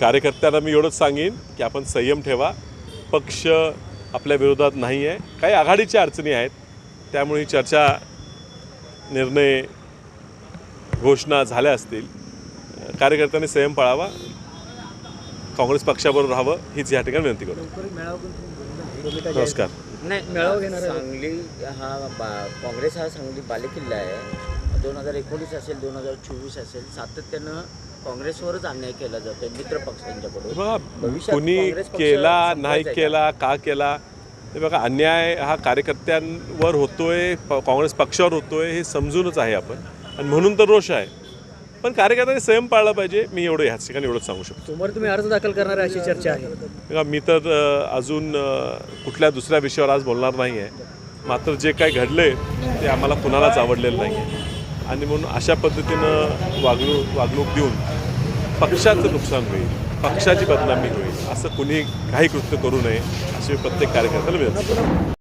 कार्यकर्त्यांना मी एवढंच सांगेन की आपण संयम ठेवा. पक्ष आपल्या विरोधात नाही आहे काही आघाडीच्या अडचणी आहेत. त्यामुळे ही चर्चा निर्णय घोषणा झाल्या असतील. कार्यकर्त्यांनी संयम पाळावा. काँग्रेस पक्षाबरोबर राहावं. हीच या ठिकाणी विनंती करतो. नमस्कार. नाही मेळावा घेणार सांगली हा बा काँग्रेस हा सांगली बालेकिल्ला आहे. दोन हजार एकोणीस असेल दोन हजार चोवीस असेल सातत्यानं काँग्रेसवरच अन्याय केला जातोय मित्र पक्षांच्याकडून. कुणी केला नाही? केला का केला? हे बघा अन्याय हा कार्यकर्त्यांवर होतोय काँग्रेस पक्षावर होतोय हे समजूनच आहे आपण. आणि म्हणून तर रोष आहे. पण कार्यकर्त्यांनी संयम पाळला पाहिजे मी एवढं ह्याच ठिकाणी एवढंच सांगू शकतो. तुम्ही अर्ज दाखल करणार आहे अशी चर्चा आहे. बघा मी तर अजून कुठल्या दुसऱ्या विषयावर आज बोलणार नाही आहे मात्र जे काही घडले ते आम्हाला कुणालाच आवडलेलं नाही आहे आणि म्हणून अशा पद्धतीनं वागणूक वागणूक देऊन पक्षाचं नुकसान होईल पक्षाची बदनामी होईल असं कुणी काही कृत्य करू नये असे प्रत्येक कार्यकर्त्याला विनंती.